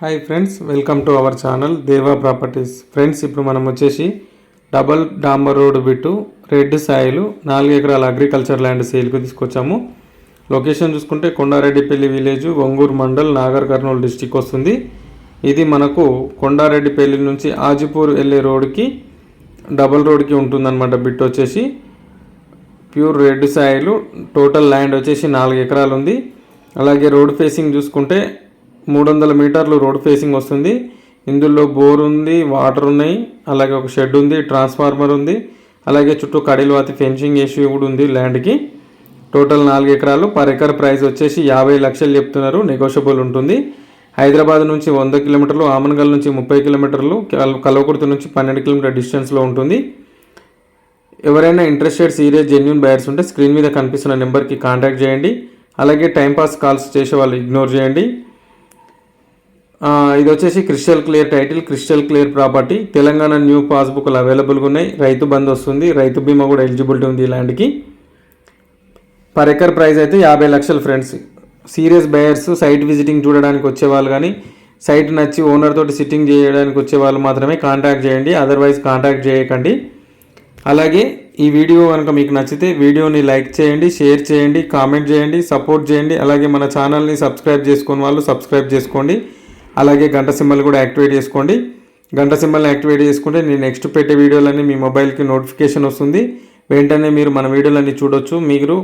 Hi friends welcome to our channel Deva properties friends ఇప్పుడు మనం వచ్చేసి డబల్ డాంబర్ రోడ్ బిట్టు రెడ్ సాయిలు నాలుగు ఎకరాల అగ్రికల్చర్ ల్యాండ్ సేల్కి తీసుకొచ్చాము. లొకేషన్ చూసుకుంటే కొండారెడ్డిపల్లి విలేజ్ ఒంగూరు మండల్ నాగర్ కర్నూలు డిస్టిక్ వస్తుంది. ఇది మనకు కొండారెడ్డిపల్లి నుంచి ఆజిపూర్ వెళ్ళే రోడ్కి డబల్ రోడ్కి ఉంటుందన్నమాట బిట్ వచ్చేసి. ప్యూర్ రెడ్ సాయిలు టోటల్ ల్యాండ్ వచ్చేసి నాలుగు ఎకరాలు ఉంది అలాగే రోడ్ ఫేసింగ్ చూసుకుంటే మూడు వందల మీటర్లు రోడ్ ఫేసింగ్ వస్తుంది. ఇందులో బోర్ ఉంది వాటర్ ఉన్నాయి అలాగే ఒక షెడ్ ఉంది ట్రాన్స్ఫార్మర్ ఉంది అలాగే చుట్టూ కడిలవాతి ఫెన్సింగ్ ఇష్యూ కూడా ఉంది ల్యాండ్కి టోటల్ నాలుగు ఎకరాలు పర్ ఎకర్ ప్రైస్ వచ్చేసి యాభై లక్షలు చెప్తున్నారు నెగోషియబుల్ ఉంటుంది. హైదరాబాద్ నుంచి వంద కిలోమీటర్లు ఆమన్గల్ నుంచి ముప్పై కిలోమీటర్లు కల్- కల్వకుర్తి నుంచి పన్నెండు కిలోమీటర్ డిస్టెన్స్లో ఉంటుంది. ఎవరైనా ఇంట్రెస్టెడ్ సీరియస్ జెన్యున్ బయర్స్ ఉంటే స్క్రీన్ మీద కనిపిస్తున్న నెంబర్కి కాంటాక్ట్ చేయండి. అలాగే టైంపాస్ కాల్స్ చేసే వాళ్ళు ఇగ్నోర్ చేయండి. ఇది వచ్చేసి crystal clear title crystal clear property. Telangana new పాస్బుక్లు అవైలబుల్గా ఉన్నాయి. రైతు బంద్ వస్తుంది. రైతు బీమా కూడా ఎలిజిబిలిటీ ఉంది ఇలాంటికి పర్ ఎకర్ ప్రైస్ అయితే యాభై లక్షలు friends. Serious buyers site visiting చూడడానికి వచ్చేవాళ్ళు కానీ సైట్ నచ్చి ఓనర్ తోటి సిట్టింగ్ చేయడానికి వచ్చే వాళ్ళు మాత్రమే కాంటాక్ట్ చేయండి. అదర్వైజ్ కాంటాక్ట్ చేయకండి. అలాగే ఈ వీడియో కనుక మీకు నచ్చితే వీడియోని లైక్ చేయండి షేర్ చేయండి కామెంట్ చేయండి సపోర్ట్ చేయండి. అలాగే మన ఛానల్ని సబ్స్క్రైబ్ చేసుకుని వాళ్ళు సబ్స్క్రైబ్ చేసుకోండి. అలాగే గంట సింబల్ కూడా యాక్టివేట్ చేసుకోండి. గంట సింబల్ని యాక్టివేట్ చేసుకుంటే నేను నెక్స్ట్ పెట్టే వీడియోలన్నీ మీ మొబైల్కి నోటిఫికేషన్ వస్తుంది. వెంటనే మీరు మన వీడియోలన్నీ చూడొచ్చు. మీరు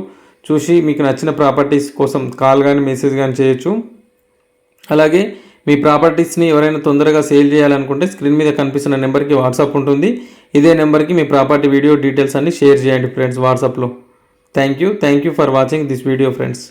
చూసి మీకు నచ్చిన ప్రాపర్టీస్ కోసం కాల్ కానీ మెసేజ్ కానీ చేయొచ్చు. అలాగే మీ ప్రాపర్టీస్ని ఎవరైనా తొందరగా సేల్ చేయాలనుకుంటే స్క్రీన్ మీద కనిపిస్తున్న నెంబర్కి వాట్సాప్ ఉంటుంది. ఇదే నెంబర్కి మీ ప్రాపర్టీ వీడియో డీటెయిల్స్ అన్ని షేర్ చేయండి ఫ్రెండ్స్ వాట్సాప్లో. Thank you. Thank you for watching this video friends.